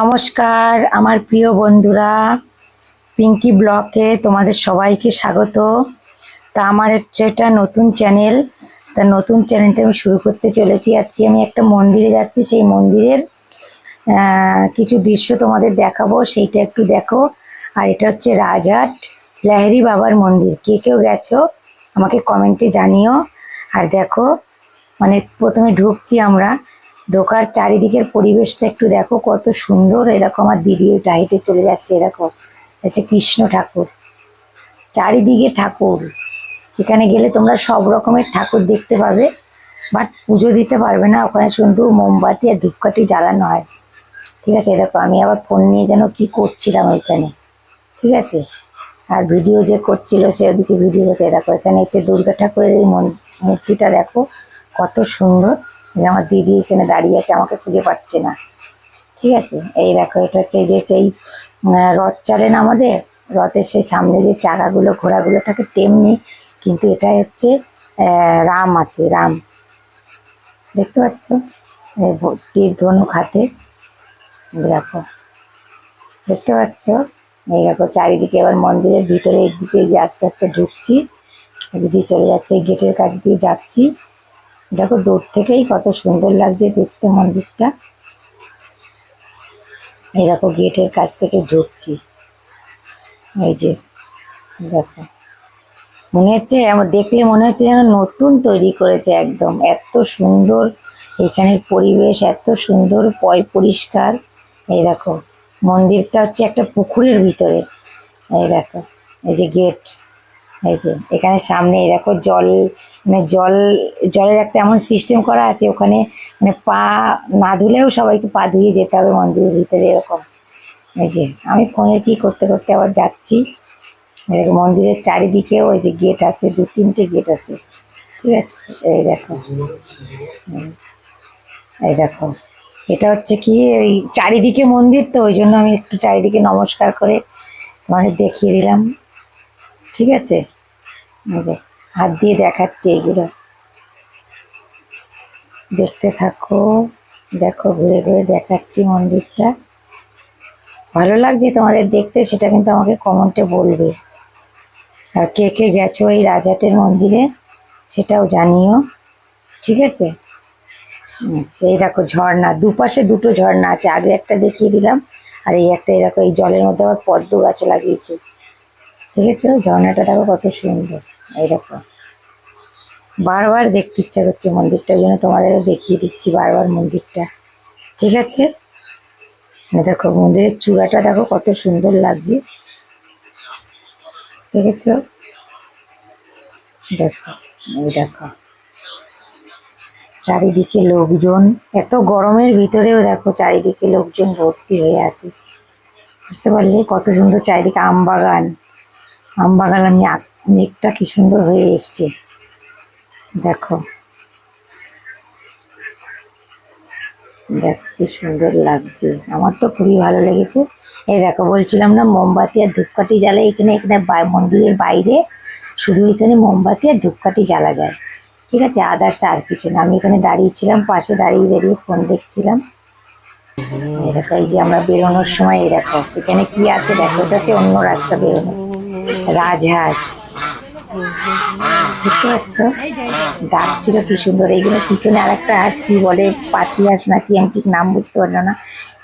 নমস্কার, আমার প্রিয় বন্ধুরা। পিঙ্কি ব্লকে তোমাদের সবাইকে স্বাগত। তা আমার হচ্ছে এটা নতুন চ্যানেল তা নতুন চ্যানেলটা আমি শুরু করতে চলেছি। আজকে আমি একটা মন্দিরে যাচ্ছি, সেই মন্দিরের কিছু দৃশ্য তোমাদের দেখাবো, সেইটা একটু দেখো। আর এটা হচ্ছে রাজহাট লাহেরি বাবার মন্দির। কে কেউ গেছো, আমাকে কমেন্টে জানিও। আর দেখো মানে প্রথমে ঢুকছি আমরা। ঢোকার চারিদিকের পরিবেশটা একটু দেখো, কত সুন্দর। এরকম আমার দিদি ওইটা চলে যাচ্ছে, এরকম। হচ্ছে কৃষ্ণ ঠাকুর। চারিদিকে ঠাকুর। এখানে গেলে তোমরা সব রকমের ঠাকুর দেখতে পাবে, বাট পুজো দিতে পারবে না। ওখানে শুধু মোমবাতি আর ধূপকাঠি জ্বালানো হয়। ঠিক আছে, দেখো, আমি আবার ফোন নিয়ে যেন কি করছিলাম ওইখানে। ঠিক আছে? আর ভিডিও যে করছিল সে ওদিকে ভিডিও হচ্ছে দেখো, এখানে হচ্ছে দুর্গা ঠাকুরের এই মূর্তিটা দেখো, কত সুন্দর। আমার দিদি এখানে দাঁড়িয়ে আছে, আমাকে খুঁজে পাচ্ছে না। ঠিক আছে? এই দেখো, এটা হচ্ছে যে সেই রথ চালেন আমাদের? রথের সেই সামনে যে চাকাগুলো ঘোড়াগুলো থাকে তেমনি, কিন্তু এটা হচ্ছে রাম আছে, রাম। দেখতে পাচ্ছ? তীর ধনুক হাতে। দেখো। দেখতে পাচ্ছ? এই দেখো, চারিদিকে এবার মন্দিরের ভিতরে এদিকে যে আস্তে আস্তে ঢুকছি, এদিকে চলে যাচ্ছে, গেটের কাছ দিয়ে যাচ্ছি। দেখো, দূর থেকেই কত সুন্দর লাগছে দেখতে মন্দিরটা। এই দেখো, গেটের কাছ থেকে ঢুকছি। এই যে, দেখো। মনে হচ্ছে আমার দেখলে মনে হচ্ছে যেন নতুন তৈরি করেছে একদম। এত সুন্দর এখানের পরিবেশ, এত সুন্দর পয় পরিষ্কার। এই দেখো, মন্দিরটা হচ্ছে একটা পুকুরের ভিতরে। এই দেখো, এই যে গেট। এই যে, এখানে সামনে দেখো জল মানে জল, জলের একটা এমন সিস্টেম করা আছে, ওখানে মানে পা না ধুলেও সবাইকে পা ধুয়ে যেতে হবে মন্দিরের ভিতরে এরকম। এই যে, আমি ফোনে কি করতে করতে আবার যাচ্ছি। দেখো মন্দিরের চারিদিকে ওই যে গেট আছে, দু তিনটে গেট আছে। ঠিক আছে? এই দেখো। এই দেখো। এটা হচ্ছে কি ওই চারিদিকে মন্দির তো, ওই জন্য আমি একটু চারিদিকে নমস্কার করে তোমাদের দেখিয়ে দিলাম। ঠিক আছে? হাত দিয়ে দেখাচ্ছি এগুলো। দেখতে থাকো। দেখো, ঘুরে ঘুরে দেখাচ্ছি মন্দিরটা। ভালো লাগছে তোমাদের দেখতে, সেটা কিন্তু আমাকে কমেন্টে বলবে। আর কে কে গেছো এই রাজাটের মন্দিরে, সেটাও জানিও। ঠিক আছে? আচ্ছা এই দেখো ঝর্ণা, দুপাশে দুটো ঝর্ণা আছে। আগে একটা দেখিয়ে দিলাম, আর এই একটা দেখো, এই জলের মধ্যে আবার পদ্ম গাছ লাগিয়েছে। আছে ঝর্ণাটা দেখো কত সুন্দর। এই দেখো। বারবার দেখতে ইচ্ছা করছে মন্দিরটার জন্য, তোমাদেরও দেখিয়ে দিচ্ছি বারবার মন্দিরটা। ঠিক আছে? দেখো, মন্দিরের চূড়াটা দেখো কত সুন্দর লাগছে। দেখেছ? দেখো, এই দেখো। চারিদিকে লোকজন, এত গরমের ভিতরেও দেখো চারিদিকে লোকজন ভর্তি হয়ে আছে। বুঝতে পারলে কত সুন্দর চারিদিকে আম বাগান। আম বাগান আমি মেঘটা কি সুন্দর হয়ে এসছে। দেখো। দেখো, কি সুন্দর লাগছে। আমার তো খুবই ভালো লেগেছে। এই দেখো, বলছিলাম না, মোমবাতি আর ধূপকাঠি জ্বালাই এখানে এখানে মন্দিরের বাইরে শুধু এখানে মোমবাতি আর ধূপকাঠি জ্বালা যায়। ঠিক আছে আদার্স আর কিছু না। আমি এখানে দাঁড়িয়েছিলাম, পাশে দাঁড়িয়ে দাঁড়িয়ে ফোন দেখছিলাম। দেখো, এই যে আমরা বেরোনোর সময় দেখো, এখানে কি আছে? দেখো, এটা হচ্ছে অন্য রাস্তা বেরোনো। রাজহাঁস। দেখতে পাচ্ছ? ডাকছিল কি সুন্দর। এইগুলো পিছনে আর একটা হাঁস, কি বলে, পাতি হাঁস নাকি? আমি ঠিক নাম বুঝতে পারলাম না।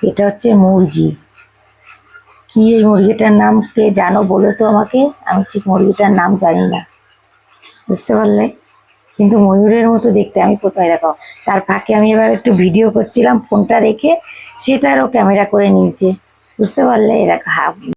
এটা হচ্ছে মুরগি। কি এই মুরগিটার নাম? কে জানো বলো তো আমাকে? আমি ঠিক মুরগিটার নাম জানি না। বুঝতে পারলে? কিন্তু ময়ূরের মতো দেখতে। আমি কোথায়? দেখো। তার ফাঁকে আমি এবার একটু ভিডিও করছিলাম ফোনটা রেখে। সেটারও ক্যামেরা করে নিয়েছে। বুঝতে পারলে? এরকম